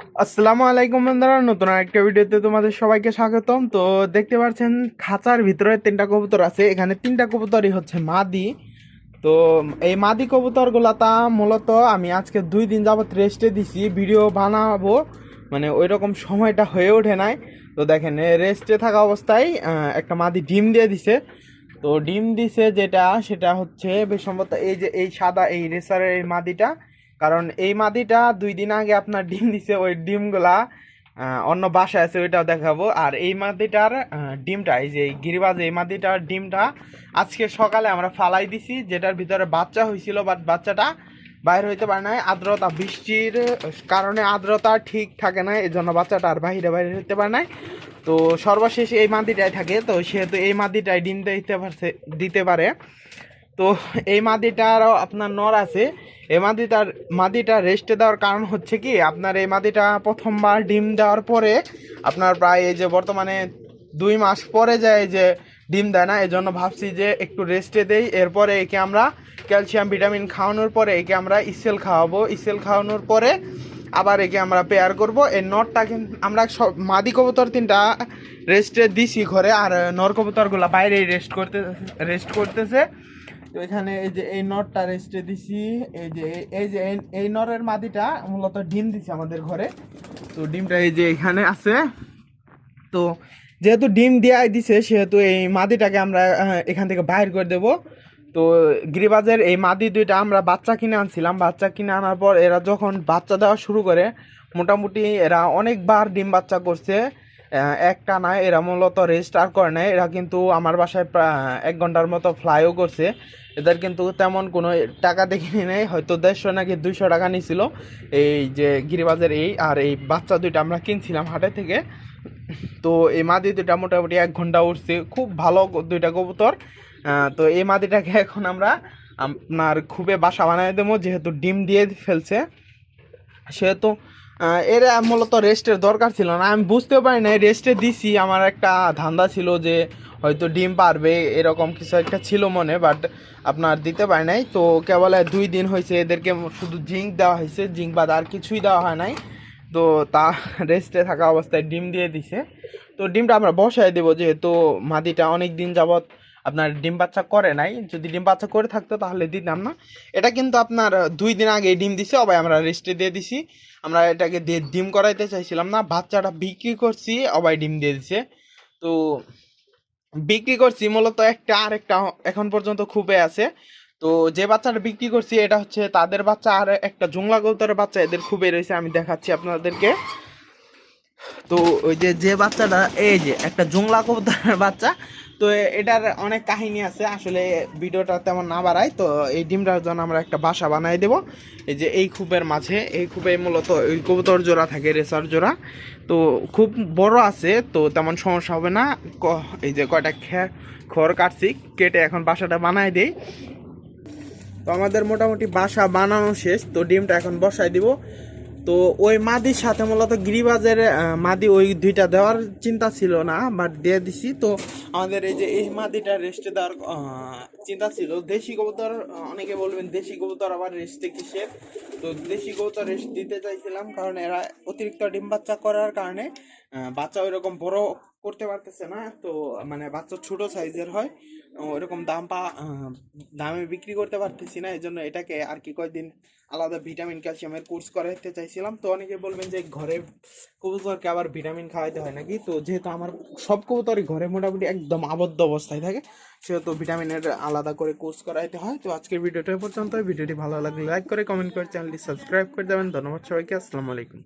আসসালামু আলাইকুম বন্ধুরা, নতুন একটা ভিডিওতে তোমাদের সবাইকে স্বাগতম। তো দেখতে পাচ্ছেন, খাঁচার ভিতরে তিনটা কবুতর আছে। এখানে তিনটা কবুতরই হচ্ছে মাদি। তো এই মাদি কবুতরগুলা তা মূলত আমি আজকে দুই দিন যাবত রেস্টে দিছি, ভিডিও বানাবো। মানে ওই রকম সময়টা হয়ে ওঠে নাই। তো দেখেন রেস্টে থাকা অবস্থায় একটা মাদি ডিম দিয়ে দিছে। তো ডিম দিছে যেটা, সেটা হচ্ছে, বেশ সম্ভবত এই যে, এই সাদা, এই রেসারের এই মাদিটা। কারণ এই মাদিটা দুই দিন আগে আপনার ডিম দিছে, ওই ডিমগুলা অন্য বাসায় আছে, ওইটাও দেখাবো। আর এই মাদিটার ডিমটা, এই যে গিরিবাজ, এই মাদিটার ডিমটা আজকে সকালে আমরা ফালাই দিছি, যেটার ভিতরে বাচ্চা হয়েছিল বাট বাচ্চাটা বাইরে হইতে পারে না আর্দ্রতা, বৃষ্টির কারণে আর্দ্রতা ঠিক থাকে না এই জন্য বাচ্চাটা আর বাইরে বাইরে হইতে পারে না তো সর্বশেষ এই মাদিটাই থাকে, তো সেহেতু এই মাদিটাই ডিম দিতে পারছে, দিতে পারে। তো এই মাদিটারও আপনার নর আছে। এই মাদিটার, মাদিটা রেস্টে দেওয়ার কারণ হচ্ছে কি, আপনার এই মাদিটা প্রথমবার ডিম দেওয়ার পরে আপনার প্রায় এই যে বর্তমানে দুই মাস পরে যায় যে ডিম দেয় না এই জন্য ভাবছি যে একটু রেস্টে দেই। এরপরে একে আমরা ক্যালসিয়াম ভিটামিন খাওয়ানোর পরে একে আমরা ইসেল খাওয়াবো। ইসেল খাওয়ানোর পরে আবার একে আমরা পেয়ার করব। এই নটটা কিন্তু আমরা সব, মাদি কবুতর তিনটা রেস্টে দিছি ঘরে, আর নর কবুতরগুলো বাইরেই রেস্ট করতে রেস্ট করতেছে। তো এখানে এই যে এই নটটা রেস্টে দিছি, এই যে এই যে এই- নরের মাদিটা মূলত ডিম দিছে আমাদের ঘরে। তো ডিমটা এই যে এখানে আছে। তো যেহেতু ডিম দেওয়াই দিছে, সেহেতু এই মাদিটাকে আমরা এখান থেকে বাইর করে দেব। তো গিরিবাজের এই মাদি দুইটা আমরা বাচ্চা কিনে আনছিলাম। বাচ্চা কিনে আনার পর এরা যখন বাচ্চা দেওয়া শুরু করে, মোটামুটি এরা অনেকবার ডিম বাচ্চা করছে। একটা না এরা মূলত রেজিস্টার করে নাই এরা কিন্তু আমার বাসায় প্রায় এক ঘণ্টার মতো ফ্লাইও করছে। এদের কিন্তু তেমন কোনো টাকা দেখিনি নেই, হয়তো দেড়শো নাকি দুইশো টাকা নিছিল। এই যে গিরিবাজের এই আর এই বাচ্চা দুইটা আমরা কিনছিলাম হাটে থেকে। তো এই মাদি দুইটা মোটামুটি এক ঘণ্টা উঠছে খুব ভালো দুইটা কবুতর। তো এই মাদিটাকে এখন আমরা আপনার খুবই বাসা বানিয়ে দেবো। যেহেতু ডিম দিয়ে ফেলছে, সেহেতু এর মূলত রেস্টের দরকার ছিল না। আমি বুঝতে পারি না রেস্টে দিছি। আমার একটা ধান্দা ছিল যে, হয়তো ডিম পারবে, এরকম কিছু একটা ছিল মনে বাট আপনার দিতে পারি নাই। তো কেবল দুই দিন হয়েছে, এদেরকে শুধু জিঙ্ক দেওয়া হয়েছে। জিঙ্ক বাদ আর কিছুই দেওয়া হয় নাই। তো তা রেস্টে থাকা অবস্থায় ডিম দিয়ে দিছে। তো ডিমটা আমরা বসায় দেবো, যেহেতু মাদিটা অনেক দিন যাবত আপনার ডিম বাচ্চা করে নাই, যদি ডিম বাচ্চা করে থাকতো তাহলে দিতাম না। এটা কিন্তু আপনার দুই দিন আগে ডিম দিছে, অবাই আমরা রেস্টে দিয়ে দিছি। আমরা এটাকে দিয়ে ডিম করাইতে চাইছিলাম না, বাচ্চাটা বিক্রি করছি, অবাই ডিম দিয়ে দিছে। তো বিক্রি করছি, মূলত একটা আর একটা এখন পর্যন্ত খুবই আছে। তো যে বাচ্চাটা বিক্রি করছি, এটা হচ্ছে তাদের বাচ্চা, আর একটা জংলা কবুতরের বাচ্চা, এদের খুবই রয়েছে, আমি দেখাচ্ছি আপনাদেরকে। তো ওই যে যে বাচ্চাটা, এই যে, একটা জংলা কবুতরের বাচ্চা। তো এটার অনেক কাহিনী আছে, আসলে ভিডিওটা তেমন না বাড়াই। তো এই ডিমটার জন্য আমরা একটা বাসা বানাই দেব। এই যে, এই খুবের মাঝে, এই খুবে মূলত ওই কবুতর জোড়া থাকে, রেসার জোড়া। তো খুব বড় আছে, তো তেমন সমস্যা হবে না। এই যে কয়টা খে- খড় কাটছি, কেটে এখন বাসাটা বানাই দেই। তো আমাদের মোটামুটি বাসা বানানো শেষ, তো ডিমটা এখন বসাই দিব। তো ওই মাদির সাথে মূলত গিরিবাজের মাদি ওই দুইটা দেওয়ার চিন্তা ছিল না বাট দিয়ে দিছি। তো আমাদের এই যে এই মাদিটা রেস্টে দেওয়ার চিন্তা ছিল। দেশি কবুতর অনেকে বলবেন দেশি কবুতর, আবার রেস্টে কিসের? তো দেশি কবুতর রেস্ট দিতে চাইছিলাম, কারণ এরা অতিরিক্ত ডিম বাচ্চা করার কারণে বাচ্চা ওইরকম বড় করতে পারতেছে না, তো মানে বাচ্চা ছোট সাইজের হয় ওইরকম দাম পা দামে বিক্রি করতে পারতেছি না এই জন্য এটাকে আর কি কয়েকদিন আলাদা ভিটামিন ক্যালসিয়ামের কোর্স করাইতে চাইছিলাম। তো অনেকে বলবেন যে ঘরে কবুতরকে আবার ভিটামিন খাওয়াইতে হয় নাকি? তো যেহেতু আমার সব কবুতরই ঘরে মোটামুটি একদম আবদ্ধ অবস্থায় থাকে, সেহেতু ভিটামিনের আলাদা করে কোর্স করাইতে হয়। তো আজকের ভিডিওটা পর্যন্ত ভিডিওটি ভালো লাগলে লাইক করে, কমেন্ট করে, চ্যানেলটি সাবস্ক্রাইব করে দেবেন। ধন্যবাদ সবাইকে। আসসালামু আলাইকুম।